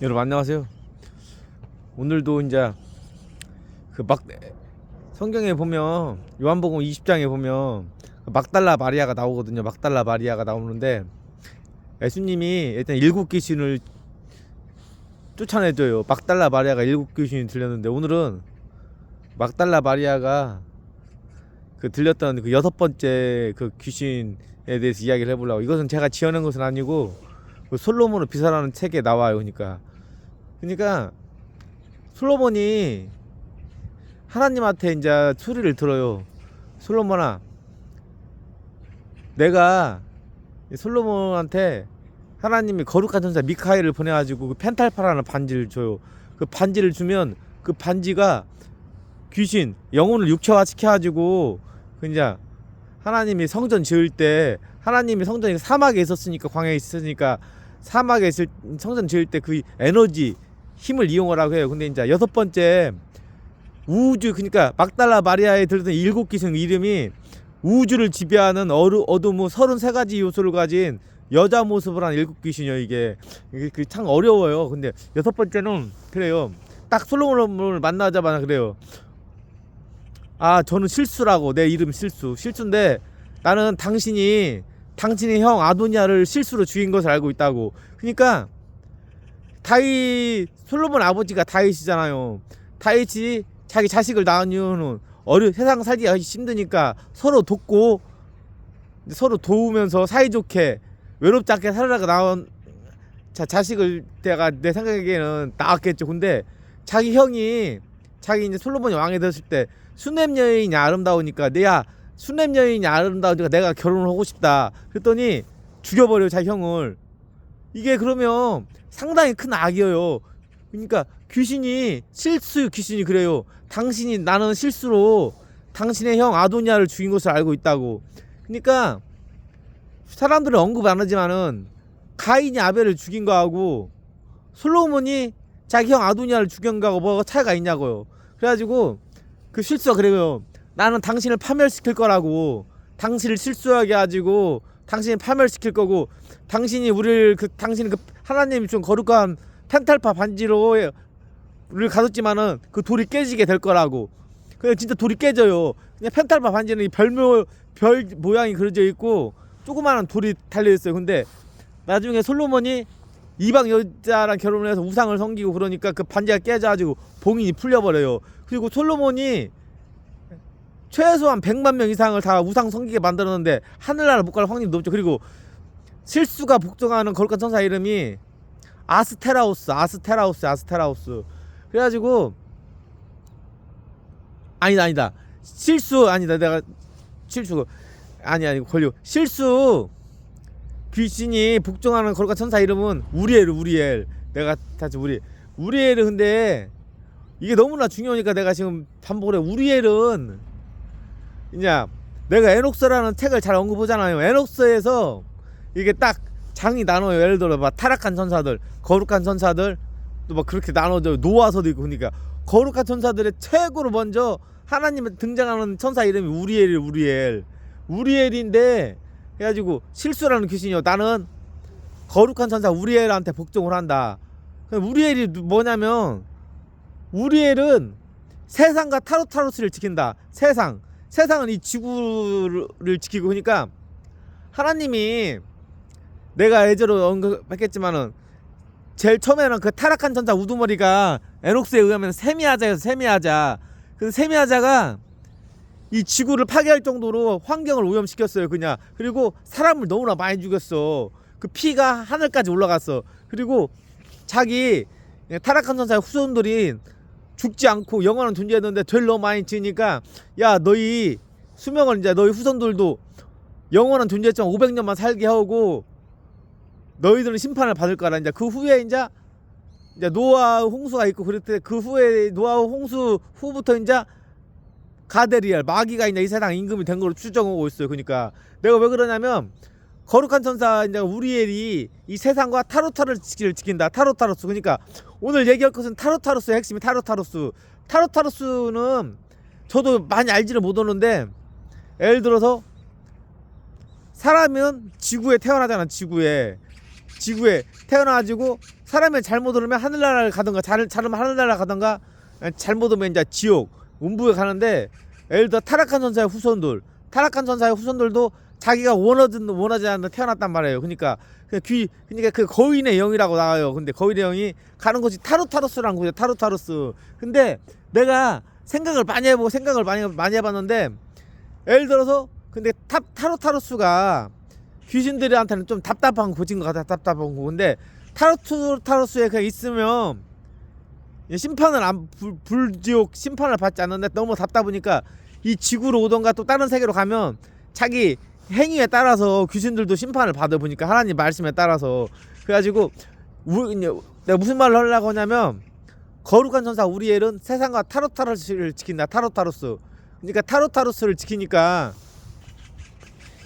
여러분 안녕하세요. 오늘도 이제 그 막 성경에 보면 요한복음 20장에 보면 그 막달라 마리아가 나오거든요. 막달라 마리아가 나오는데 예수님이 일단 일곱 귀신을 쫓아내줘요. 막달라 마리아가 일곱 귀신이 들렸는데 오늘은 막달라 마리아가 그 들렸던 그 여섯 번째 그 귀신에 대해서 이야기를 해보려고 이것은 제가 지어낸 것은 아니고 그 솔로몬의 비사라는 책에 나와요. 그러니까 그러니까 솔로몬이 하나님한테 이제 소리를 들어요. 솔로몬아, 내가 이 솔로몬한테 하나님이 거룩한 천사 미카엘을 보내가지고 그 펜탈파라는 반지를 줘요. 그 반지를 주면 그 반지가 귀신 영혼을 육체화 시켜가지고 그 이제 하나님이 성전 지을 때 하나님이 성전이 사막에 있었으니까 광야에 있었으니까 사막에 있을 성전 지을 때 그 에너지 힘을 이용하라고 해요. 근데 이제 여섯 번째 우주 그러니까 막달라 마리아에 들던 일곱 기승 이름이 우주를 지배하는 어루, 어둠의 서른 세 가지 요소를 가진 여자 모습을 한 일곱 귀신이요 이게 이게 그 참 어려워요. 근데 여섯 번째는 그래요. 딱 솔로몬을 만나자마자 그래요. 아 저는 실수라고 내 이름 실수 실수인데 나는 당신이 당신의 형 아도니아를 실수로 죽인 것을 알고 있다고. 그러니까 다윗 솔로몬 아버지가 다윗이잖아요. 다윗이 자기 자식을 낳은 이유는 어려 세상 살기가 힘드니까 서로 돕고 서로 도우면서 사이좋게 외롭지 않게 살아가 나온 자, 자식을 내가 내 생각에는 낳았겠죠. 근데 자기 형이 자기 이제 솔로몬이 왕이 됐을 때 수냄 여인이 아름다우니까 내야 수냄 여인이 아름다우니까 내가 결혼을 하고 싶다. 그랬더니 죽여버려 자기 형을. 이게 그러면 상당히 큰 악이에요. 그러니까 귀신이 실수 귀신이 그래요. 당신이 나는 실수로 당신의 형 아도니아를 죽인 것을 알고 있다고. 그러니까 사람들은 언급 안 하지만은 가인이 아벨을 죽인 거하고 솔로몬이 자기 형 아도니아를 죽인 거하고 뭐가 차이가 있냐고요. 그래가지고 그 실수가 그래요. 나는 당신을 파멸시킬 거라고. 당신을 실수하게 가지고 당신을 파멸시킬 거고 당신이 우리를 그 당신은 그 하나님이 좀 거룩한 펜탈파 반지로 우리를 가뒀지만은 그 돌이 깨지게 될 거라고. 그냥 진짜 돌이 깨져요. 그냥 펜탈파 반지는 이 별모 별 모양이 그려져 있고 조그마한 돌이 달려 있어요. 근데 나중에 솔로몬이 이방 여자랑 결혼을 해서 우상을 섬기고 그러니까 그 반지가 깨져가지고 봉인이 풀려버려요. 그리고 솔로몬이 최소한 100만 명 이상을 다 우상 섬기게 만들었는데 하늘나라 못 갈 확률이 높죠. 그리고 실수가 복종하는 거룩한 천사 이름이 아스테라우스, 아스테라우스, 아스테라우스. 그래가지고 아니다, 아니다. 실수 아니다. 내가 실수 아니 아니 걸려. 실수 귀신이 복종하는 거룩한 천사 이름은 우리엘, 우리엘. 내가 다시 우리 우리엘은 근데 이게 너무나 중요하니까 내가 지금 반복을 해. 우리엘은 이제 내가 에녹스라는 책을 잘 언급하잖아요. 에녹스에서 이게 딱 장이 나눠요. 예를 들어 막 타락한 천사들, 거룩한 천사들 또 막 그렇게 나눠져 노아서도 있고 그러니까 거룩한 천사들의 최고로 먼저 하나님에 등장하는 천사 이름이 우리엘, 우리엘, 우리엘인데 해가지고 실수라는 귀신이요. 나는 거룩한 천사 우리엘한테 복종을 한다. 우리엘이 뭐냐면 우리엘은 세상과 타로타로스를 지킨다. 세상. 세상은 이 지구를 지키고 그러니까 하나님이 내가 예전에 언급했겠지만은 제일 처음에는 그 타락한 천사 우두머리가 에녹스에 의하면 세미하자여서 세미하자. 그 세미하자가 이 지구를 파괴할 정도로 환경을 오염시켰어요 그냥. 그리고 사람을 너무나 많이 죽였어. 그 피가 하늘까지 올라갔어. 그리고 자기 타락한 천사의 후손들이 죽지 않고 영원한 존재였는데 죄를 너무 많이 지으니까 야 너희 수명을 이제 너희 후손들도 영원한 존재였지만 500년만 살게 하고 너희들은 심판을 받을 거라 이제 그 후에 이제 이제 노아 홍수가 있고 그랬을 때그 후에 노아 홍수 후부터 이제 가데리알 마귀가 이제 이 세상 임금이 된 걸로 추정하고 있어요. 그러니까 내가 왜 그러냐면 거룩한 천사 이제 우리엘이 이 세상과 타로타로스를 지킨다. 타로타로스. 그러니까 오늘 얘기할 것은 타로타로스의 핵심이 타로타로스. 타로타로스는 저도 많이 알지를 못하는데 예를 들어서 사람은 지구에 태어나잖아. 지구에 지구에 태어나가지고 사람이 잘못 오르면 하늘나라를 가던가 잘 잘하면 하늘나라 가던가 잘못 오면 이제 지옥 음부에 가는데 예를 들어 타락한 전사의 후손들 타락한 전사의 후손들도 자기가 원하든 원하지 않는 태어났단 말이에요. 그러니까 그 귀, 그러니까 그 거인의 영이라고 나와요. 근데 거인의 영이 가는 곳이 타루타루스라는 곳이에요. 타루타루스. 근데 내가 생각을 많이 해보고 생각을 많이 많이 해봤는데 예를 들어서 근데 탑 타루타루스가 귀신들한테는 좀 답답한 곳인 것 같아. 답답한 곳. 근데 타루타루스에 그냥 있으면 심판을 안 불, 불지옥 심판을 받지 않는데 너무 답답하니까 이 지구로 오던가 또 다른 세계로 가면 자기 행위에 따라서 귀신들도 심판을 받아 보니까 하나님 말씀에 따라서 그래가지고 우, 이제 내가 무슨 말을 하려고 하냐면 거룩한 천사 우리엘은 세상과 타로타로스를 지킨다 타로타로스. 그러니까 타로타로스를 지키니까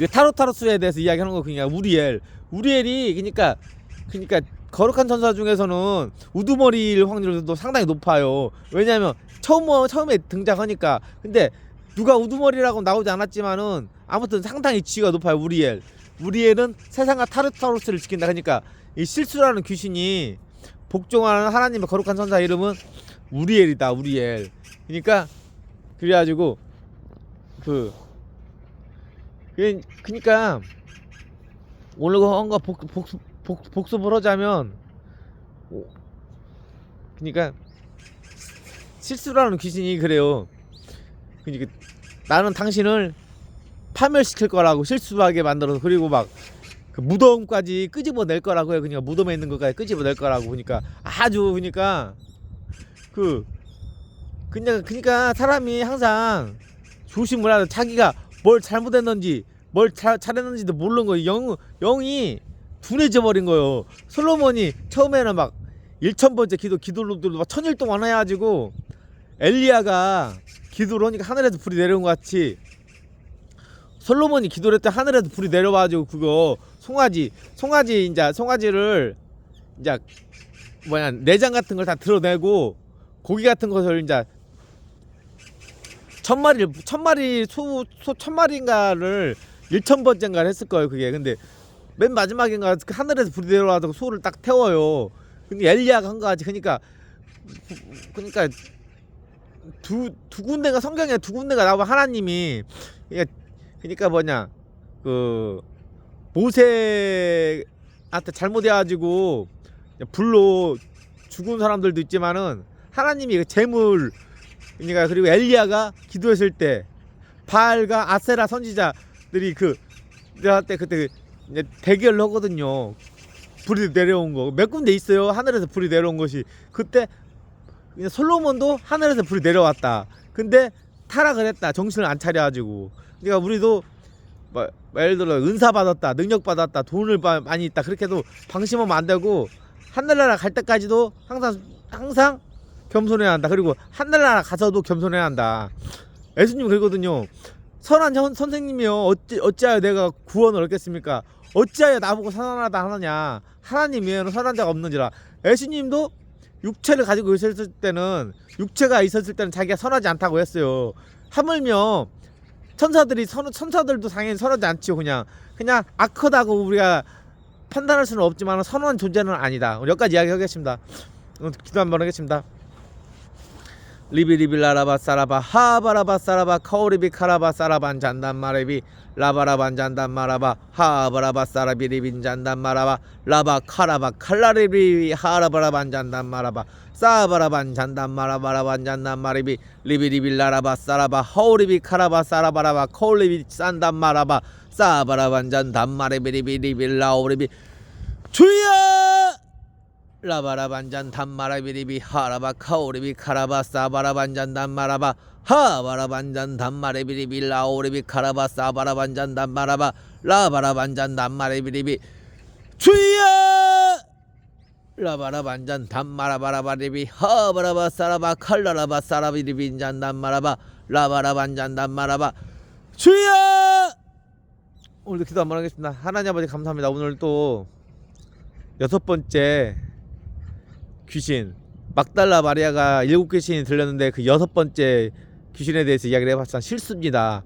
이 타로타로스에 대해서 이야기하는 거 그냥 우리엘. 우리엘이 그러니까 그러니까 거룩한 천사 중에서는 우두머리일 확률도 상당히 높아요. 왜냐하면 처음 처음에 등장하니까. 근데 누가 우두머리라고 나오지 않았지만은 아무튼 상당히 지위가 높아요 우리엘. 우리엘은 세상과 타르타로스를 지킨다 그러니까 이 실수라는 귀신이 복종하는 하나님의 거룩한 천사 이름은 우리엘이다 우리엘. 그러니까 그래가지고 그 그- 그러니까 오늘 뭔가 복, 복, 복, 복습을 하자면 오, 그러니까 실수라는 귀신이 그래요 그러니까 나는 당신을 파멸시킬 거라고 실수하게 만들어서 그리고 막 그 무덤까지 끄집어낼 거라고요. 그러니까 무덤에 있는 것까지 끄집어낼 거라고 그러니까 아주 그러니까 그 그냥 그러니까 사람이 항상 조심을 하라. 자기가 뭘 잘못했는지 뭘 잘, 잘했는지도 모르는 거예요. 영 영이 둔해져 버린 거예요. 솔로몬이 처음에는 막 1천번째 기도 기도로도 막 천일 동안 해가지고 엘리야가 기도를 하니까 하늘에서 불이 내려온 것 같이. 솔로몬이 기도를 때 하늘에서 불이 내려와가지고 그거 송아지 송아지 이제 송아지를 이제 뭐냐 내장 같은 걸 다 드러내고 고기 같은 것을 이제 천 마리를 천 마리 소, 소 천 마리인가를 일천 번째인가 했을 거예요 그게. 근데 맨 마지막인가 그 하늘에서 불이 내려와서 소를 딱 태워요. 근데 엘리야가 한거 같이 그러니까 그러니까 두, 두 군데가 성경에 두 군데가 나오면 하나님이 그러니까, 뭐냐 그 모세한테 잘못해가지고 불로 죽은 사람들도 있지만은 하나님이 그 재물 그러니까 그리고 엘리야가 기도했을 때 바알과 아세라 선지자들이 그 내가 때 그때 이제 대결을 하거든요. 불이 내려온 거 몇 군데 있어요. 하늘에서 불이 내려온 것이 그때 솔로몬도 하늘에서 불이 내려왔다. 근데 타락을 했다. 정신을 안 차려가지고. 그러니까 우리도 뭐 예를 들어 은사 받았다, 능력 받았다, 돈을 바- 많이 있다. 그렇게도 방심하면 안 되고 하늘나라 갈 때까지도 항상 항상 겸손해야 한다. 그리고 하늘나라 가서도 겸손해야 한다. 예수님 그러거든요. 선한 현- 선생님이요. 어찌 어찌하여 내가 구원을 얻겠습니까? 어찌하여 나보고 선하다 하느냐? 하나님 외에는 선한 자가 없는지라. 예수님도 육체를 가지고 있었을 때는 육체가 있었을 때는 자기가 선하지 않다고 했어요. 하물며 천사들이 선 천사들도 당연히 선하지 않지요. 그냥 그냥 악하다고 우리가 판단할 수는 없지만 선한 존재는 아니다. 여기까지 이야기하겠습니다. 어, 기도 한번 하겠습니다. 리비리비 라라바 사라바 하바라바 사라바 카오리비 카라바 사라반 잔단 마레비 라바라반 잔단 마라바 하바라바 사라비 리빈 잔단 마라바 라바 카라바 칼라리비 하라바라반 잔단 마라바 사바라반 잔단 마라바라반 잔단 마레비 리비리비 라라바 사라바 하오리비 카라바 사라바라바 카오리비 산단 마라바 사바라반 잔단 마레비 리비 리비 라오리비. 주여 라바라반잔 단마라비리비 하라바 카오리비 카라바 사바라반잔 단마라바 하바라반잔 단마레비리비 라오리비 카라바 사바라반잔 단마라바 라바라반잔 단마레비리비. 주여! 라바라반잔 단마라바라바리비 하바라바 사라바 칼라라바 사라비리빈잔 단마라바 라바라반잔 단마라바. 주여! 오늘도 기도 한번 하겠습니다. 하나님 아버지 감사합니다. 오늘 또 여섯 번째 귀신 막달라 마리아가 일곱 귀신이 들렸는데 그 여섯 번째 귀신에 대해서 이야기를 해봤지만 실수입니다.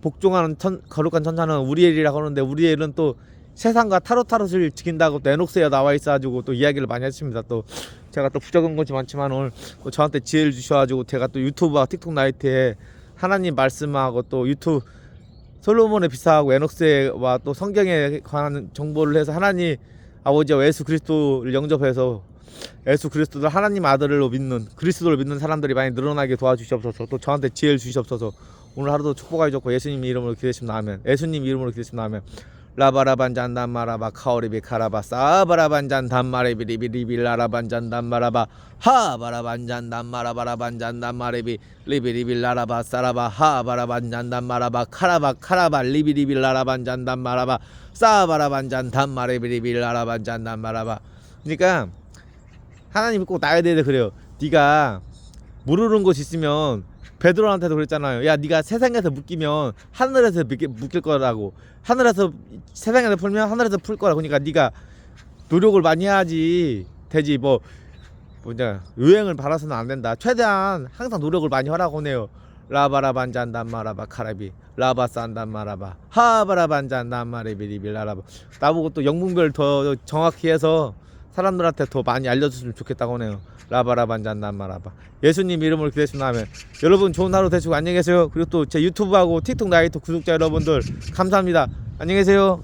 복종하는 천, 거룩한 천사는 우리엘이라고 하는데 우리엘은 또 세상과 타로타로를 지킨다고 또 에녹스에 나와 있어가지고 또 이야기를 많이 했습니다. 또 제가 또 부적은 것이 많지만 오늘 또 저한테 지혜를 주셔가지고 제가 또 유튜브와 틱톡 나이트에 하나님 말씀하고 또 유튜브 솔로몬의 비사하고 에녹스와 또 성경에 관한 정보를 해서 하나님 아버지와 예수 그리스도를 영접해서 예수 그리스도를 하나님 아들로 믿는 그리스도를 믿는 사람들이 많이 늘어나게 도와주시옵소서. 또 저한테 지혜를 주시옵소서. 오늘 하루도 축복하여 줬고 예수님 이름으로 기대십니다. 아멘. 예수님 이름으로 기대십니다. 아멘. 라바라반잔 단마라바 카오리비 카라바 사바라반잔 단마레비 리비리비 라라반잔 단마라바 하바라반잔 단마라바라반잔 단마레비 리비리비 라라바 사라바 하바라반잔 단마라바 카라바 카라바 리비리비 라라반잔 단마라바 사바라반잔 단마레비 리비 라라반잔 단마라바. 그러니까 하나님이 꼭 나야 돼 그래요 네가 모르는 곳 있으면 베드로한테도 그랬잖아요. 야, 네가 세상에서 묶이면 하늘에서 묶일, 거라고. 하늘에서 세상에서 풀면 하늘에서 풀 거라. 그러니까 네가 노력을 많이 해야지 되지. 뭐 뭐냐 유행을 바라서는 안 된다. 최대한 항상 노력을 많이 하라고 해요. 라바라반잔 단마라바 카라비 라바산 단마라바 하바라반잔 단마레비 리비 라라바 나보고 또 영문별 더 정확히 해서 사람들한테 더 많이 알려줬으면 좋겠다고 하네요. 라바라반잔 단마라바 예수님 이름으로 기대했습니다 하면 여러분 좋은 하루 되시고 안녕히 계세요. 그리고 또 제 유튜브하고 틱톡 나이트 구독자 여러분들 감사합니다. 안녕히 계세요.